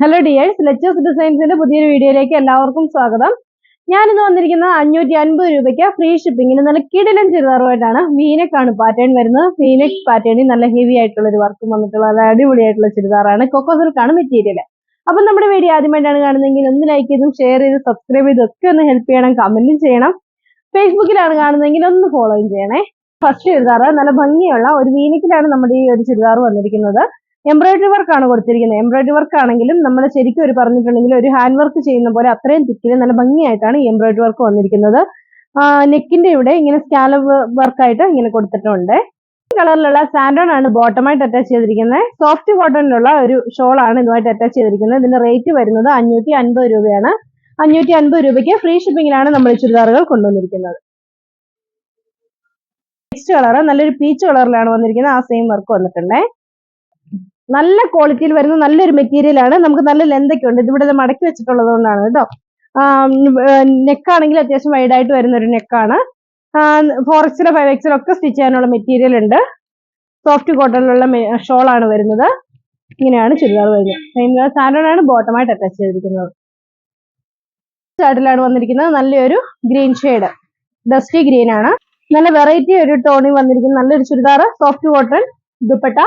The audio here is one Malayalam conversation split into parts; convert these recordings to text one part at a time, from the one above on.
ഹലോ ഡിയേഴ്സ് ലെച്ചേഴ്സ് ഡിസൈൻസിന്റെ പുതിയൊരു വീഡിയോയിലേക്ക് എല്ലാവർക്കും സ്വാഗതം. ഞാൻ ഇന്ന് വന്നിരിക്കുന്നത് അഞ്ഞൂറ്റി അൻപത് രൂപയ്ക്ക് ഫ്രീ ഷിപ്പിംഗിന് നല്ല കിടിലൻ ചുരിദാറുമായിട്ടാണ് വീനക്കാണ് പാറ്റേൺ വരുന്നത്. വീനക് പാറ്റേണിൽ നല്ല ഹെവി ആയിട്ടുള്ള ഒരു വർക്കും വന്നിട്ടുള്ള നല്ല അടിപൊളിയായിട്ടുള്ള ചുരിദാറാണ്. കൊക്കോ സിൽക്കാണ് മെറ്റീരിയൽ അപ്പം നമ്മുടെ വീഡിയോ ആദ്യമായിട്ടാണ് കാണുന്നതെങ്കിൽ ഒന്ന് ലൈക്ക് ചെയ്തും ഷെയർ ചെയ്ത് സബ്സ്ക്രൈബ് ചെയ്ത് ഒക്കെ ഒന്ന് ഹെൽപ്പ് ചെയ്യണം കമന്റും ചെയ്യണം. ഫേസ്ബുക്കിലാണ് കാണുന്നതെങ്കിൽ ഒന്ന് ഫോളോയും ചെയ്യണേ. ഫസ്റ്റ് ചുരിദാർ നല്ല ഭംഗിയുള്ള ഒരു വീനക്കിലാണ് നമ്മുടെ ഈ ഒരു ചുരിദാർ വന്നിരിക്കുന്നത്. എംബ്രോയിഡറി വർക്ക് ആണ് കൊടുത്തിരിക്കുന്നത്. എംബ്രോയിഡറി വർക്ക് ആണെങ്കിലും നമ്മൾ ശരിക്കും ഒരു പറഞ്ഞിട്ടുണ്ടെങ്കിൽ ഒരു ഹാൻഡ് വർക്ക് ചെയ്യുന്ന പോലെ അത്രയും തിക്കിൽ നല്ല ഭംഗിയായിട്ടാണ് ഈ എംബ്രോയിഡറി വർക്ക് വന്നിരിക്കുന്നത്. നെക്കിന്റെ ഇവിടെ ഇങ്ങനെ സ്കാലപ്പ് വർക്കായിട്ട് ഇങ്ങനെ കൊടുത്തിട്ടുണ്ട്. കളറിലുള്ള സാൻഡോൺ ആണ് ബോട്ടമായിട്ട് അറ്റാച്ച് ചെയ്തിരിക്കുന്നത്. സോഫ്റ്റ് കോട്ടണിലുള്ള ഒരു ഷോൾ ആണ് ഇതുമായിട്ട് അറ്റാച്ച് ചെയ്തിരിക്കുന്നത്. ഇതിന്റെ റേറ്റ് വരുന്നത് അഞ്ഞൂറ്റി അൻപത് രൂപയാണ്. അഞ്ഞൂറ്റി അൻപത് രൂപയ്ക്ക് ഫ്രീ ഷിപ്പിംഗിലാണ് നമ്മൾ ചുരിദാറുകൾ കൊണ്ടുവന്നിരിക്കുന്നത്. നെക്സ്റ്റ് കളർ നല്ലൊരു പീച്ച് കളറിലാണ് വന്നിരിക്കുന്നത്. ആ സെയിം വർക്ക് വന്നിട്ടുണ്ട്. നല്ല ക്വാളിറ്റിയിൽ വരുന്ന നല്ലൊരു മെറ്റീരിയൽ ആണ്. നമുക്ക് നല്ല ലെന്ത് ഒക്കെ ഉണ്ട്. ഇതിവിടെ മടക്കി വെച്ചിട്ടുള്ളത് കൊണ്ടാണ് കേട്ടോ നെക്കാണെങ്കിൽ അത്യാവശ്യം വൈഡ് ആയിട്ട് വരുന്ന ഒരു നെക്കാണ് ഫോർ എക്സിലോ ഫൈവ് എക്സിലോ ഒക്കെ സ്റ്റിച്ച് ചെയ്യാനുള്ള മെറ്റീരിയൽ ഉണ്ട്. സോഫ്റ്റ് കോട്ടണിലുള്ള ഷോൾ ആണ് വരുന്നത്. ഇങ്ങനെയാണ് ചുരിദാർ വരുന്നത്. സാൻഡോൺ ആണ് ബോട്ടമായിട്ട് അറ്റാച്ച് ചെയ്തിരിക്കുന്നത്. ാണ് വന്നിരിക്കുന്നത്. നല്ലൊരു ഗ്രീൻ ഷെയ്ഡ് ഡസ്റ്റി ഗ്രീൻ ആണ്. നല്ല വെറൈറ്റി ഒരു ടോണിൽ വന്നിരിക്കുന്ന നല്ലൊരു churidar soft cotton dupatta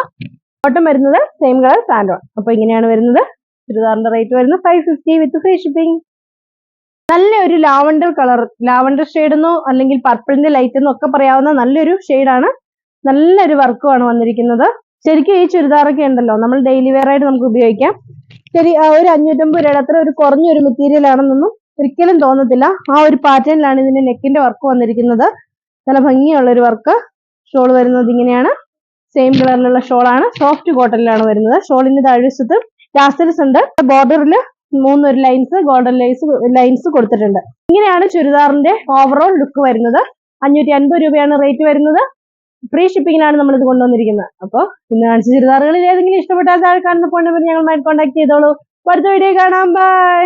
bottom വരുന്നത് സെയിം കളർ സാൻഡോൺ അപ്പൊ ഇങ്ങനെയാണ് വരുന്നത്. ചുരിദാറിന്റെ റേറ്റ് വരുന്നത് five fifty with free shipping നല്ല ഒരു ലാവണ്ടർ കളർ ലാവണ്ടർ ഷെയ്ഡ് എന്നോ അല്ലെങ്കിൽ പർപ്പിളിന്റെ ലൈറ്റ് എന്നോ ഒക്കെ പറയാവുന്ന നല്ലൊരു ഷെയ്ഡാണ് നല്ലൊരു വർക്കുമാണ് വന്നിരിക്കുന്നത്. ശരിക്കും ഈ ചുരിദാറൊക്കെ ഉണ്ടല്ലോ നമ്മൾ ഡെയിലി വെയർ ആയിട്ട് നമുക്ക് ഉപയോഗിക്കാം. ശരി ഒരു അഞ്ഞൂറ്റമ്പത് രൂപയുടെ അത്ര ഒരു കുറഞ്ഞൊരു മെറ്റീരിയൽ ആണെന്നൊന്നും ഒരിക്കലും തോന്നത്തില്ല. ആ ഒരു പാറ്റേണിലാണ് ഇതിന്റെ നെക്കിന്റെ വർക്ക് വന്നിരിക്കുന്നത്. നല്ല ഭംഗിയുള്ള ഒരു വർക്ക് ഷോൾ വരുന്നത് ഇങ്ങനെയാണ്. സെയിം കളറിലുള്ള ഷോളാണ് സോഫ്റ്റ് കോട്ടണിലാണ് വരുന്നത്. ഷോളിന്റെ താഴ്വശത്ത് ടാസൽസ് ഉണ്ട്. ബോർഡറിൽ മൂന്നൊരു ലൈൻസ് ഗോൾഡൻ ലൈൻസ് ലൈൻസ് കൊടുത്തിട്ടുണ്ട്. ഇങ്ങനെയാണ് ചുരിദാറിന്റെ ഓവറോൾ ലുക്ക് വരുന്നത്. അഞ്ഞൂറ്റി അൻപത് രൂപയാണ് റേറ്റ് വരുന്നത്. ഫ്രീ ഷിപ്പിങ്ങിനാണ് നമ്മൾ ഇത് കൊണ്ടുവന്നിരിക്കുന്നത്. അപ്പോൾ ഇന്ന് കാണിച്ച ചുരിദാറുകളിൽ ഏതെങ്കിലും ഇഷ്ടപ്പെട്ടാൽ താഴെ കാണുന്ന ഫോൺ നമ്പർ ഞങ്ങളുമായി കോൺടാക്ട് ചെയ്തോളൂ. അടുത്ത വീഡിയോ കാണാം. ബൈ